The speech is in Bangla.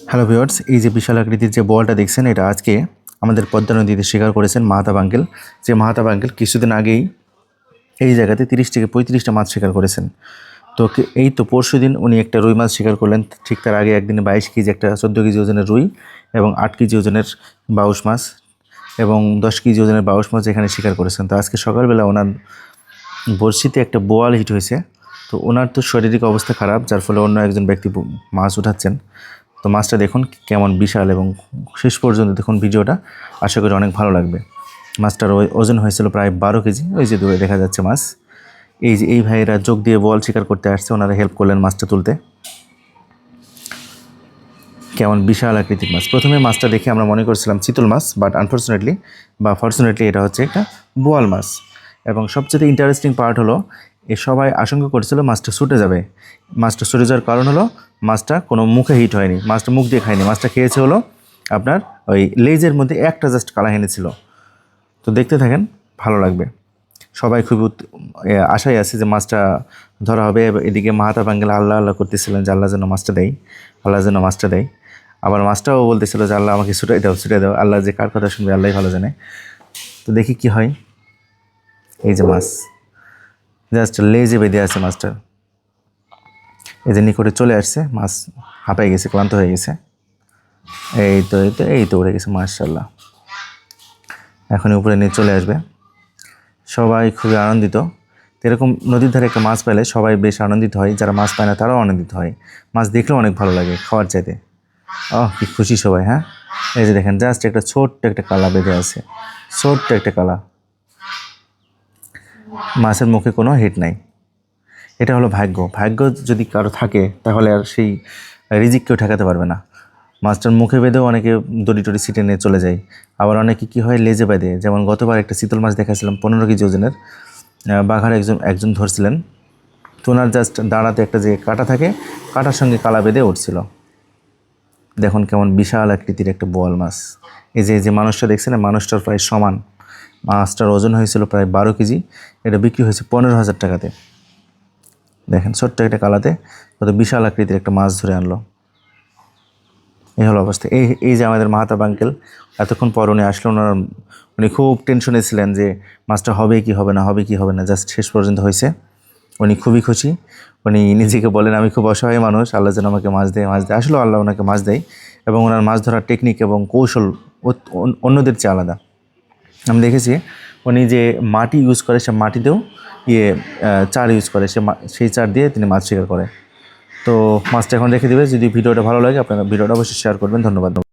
হ্যালো ভিওর্স এই যে বিশাল আকৃতির যে বলটা দেখছেন, এটা আজকে আমাদের পদ্মা নদীতে শিকার করেছেন মাহাতাব আঙ্কেল যে মাহাতাব আঙ্কেল কিছুদিন আগেই এই জায়গাতে তিরিশ থেকে পঁয়ত্রিশটা মাছ শিকার করেছেন। তো এই তো পরশু দিন উনি একটা রুই মাছ শিকার করলেন, ঠিক তার আগে একদিনে বাইশ কেজি একটা, চোদ্দ কেজি ওজনের রুই এবং আট কেজি ওজনের বাউশ মাছ এবং দশ কেজি ওজনের বাউশ মাছ এখানে শিকার করেছেন। তো আজকে সকালবেলা ওনার বড়শিতে একটা বোয়াল হিট হয়েছে। তো ওনার তো শারীরিক অবস্থা খারাপ, যার ফলে অন্য একজন ব্যক্তি মাছ উঠাচ্ছেন। তো মাছটা দেখুন কেমন বিশাল এবং শেষ পর্যন্ত দেখুন ভিডিওটা। আশা করি অনেক ভালো লাগবে। মাছটার ওই- ওজন হয়েছিল প্রায় বারো কেজি। ওই যে দূরে দেখা যাচ্ছে মাছ। এই যে, এই ভাইয়েরা যোগ দিয়ে বল শিকার করতে আসছে, ওনারা হেল্প করলেন মাছটা তুলতে। কেমন বিশাল আকৃতির মাছ। প্রথমে মাছটা দেখে আমরা মনে করছিলাম চিতল মাছ বাট আনফর্চুনেটলি বা ফর্চুনেটলি এটা হচ্ছে একটা বোয়াল মাছ। এবং সবচেয়ে ইন্টারেস্টিং পার্ট হলো, এ সবাই আশঙ্কা করছিল মাছটা ছুটে যাবে। মাছটা ছুটে যাওয়ার কারণ হলো মাছটা কোনো মুখে হিট হয়নি, মাছটা মুখ দিয়ে খায়নি। মাছটা খেয়েছে হলো আপনার ওই লেজের মধ্যে একটা জাস্ট কালা হেনেছিল তো দেখতে থাকেন, ভালো লাগবে। সবাই খুব আশায় আছে যে মাছটা ধরা হবে। এদিকে মাহাতা বাঙ্গেল আল্লাহ আল্লাহ করতেছিলেন যে আল্লাহ যেন মাছটা দেয়, আল্লাহ যেন মাছটা দেয়। আবার মাছটাও বলতেছিল যে আল্লাহ আমাকে ছুটাই দাও ছুটাই দাও। আল্লাহ যে কার কথা শুনবে আল্লাহ ভালো জানে। তো দেখি কি হয়। এই যে মাছ জাস্ট লেজে বেঁধে আছে মাছটার এই যে নিকটে চলে আসছে, মাছ হাঁপাই গেছে, ক্লান্ত হয়ে গেছে। এই তো এই তো এই তো উড়ে গেছে মার্শাল্লাহ এখনই উপরে নিয়ে চলে আসবে। সবাই খুবই আনন্দিত। এরকম নদীর ধারে একটা মাছ পেলে সবাই বেশ আনন্দিত হয়। যারা মাছ পায় না, তারাও আনন্দিত হয়। মাছ দেখলেও অনেক ভালো লাগে খাওয়ার চাইতে। ও কি খুশি সবাই হ্যাঁ? এই যে দেখেন জাস্ট একটা ছোট্ট একটা কালা বেঁধে আছে। ছোট্ট একটা কালা। মাছের মুখে কোনো হিট নাই। এটা হলো ভাগ্য। ভাগ্য যদি কারও থাকে, তাহলে আর সেই রিজিক কেউ ঠেকাতে পারবে না। মাছটার মুখে বেঁধেও অনেকে দড়ি টড়ি সিটে নিয়ে চলে যায়। আবার অনেকে কী হয়, লেজে বেঁধে। যেমন গতবার একটা শীতল মাছ দেখাছিলাম পনেরো কেজি ওজনের। বাঘার একজন একজন ধরছিলেন। তো ওনার জাস্ট দাঁড়াতে একটা যে কাটা থাকে, কাটার সঙ্গে কালা বেঁধে উঠছিল। দেখুন কেমন বিশাল আকৃতির একটা বোয়াল মাছ। এই যে যে মানুষটা দেখছেন মানুষটার প্রায় সমান। মাছটার ওজন হয়েছিল প্রায় বারো কেজি। এটা বিক্রি হয়েছে পনেরো হাজার টাকাতে। দেখেন, ছোট্ট একটা কালাতে কত বিশাল আকৃতির একটা মাছ ধরে আনলো। এই হলো অবস্থা। এই এই যে আমাদের মাহাতাব আঙ্কেল এতক্ষণ পর উনি আসলো ওনার, উনি খুব টেনশনে ছিলেন যে মাছটা হবে কি হবে না, হবে কি হবে না জাস্ট শেষ পর্যন্ত হয়েছে। উনি খুবই খুশি। উনি নিজেকে বলেন, আমি খুব অসহায় মানুষ, আল্লাহ যেন আমাকে মাছ দেয় মাছ দেয়। আসলেও আল্লাহ ওনাকে মাছ দেয় এবং ওনার মাছ ধরার টেকনিক এবং কৌশল অন্য- অন্যদের চেয়ে আলাদা। আমি দেখেছি উনি যে মাটি ইউজ করে সে মাটিতেও ইয়ে চার ইউজ করে। সে সেই চার দিয়ে তিনি মাছ শিকার করে। তো মাছটা এখন রেখে দেবে। যদি ভিডিওটা ভালো লাগে, আপনারা ভিডিওটা অবশ্যই শেয়ার করবেন। ধন্যবাদ।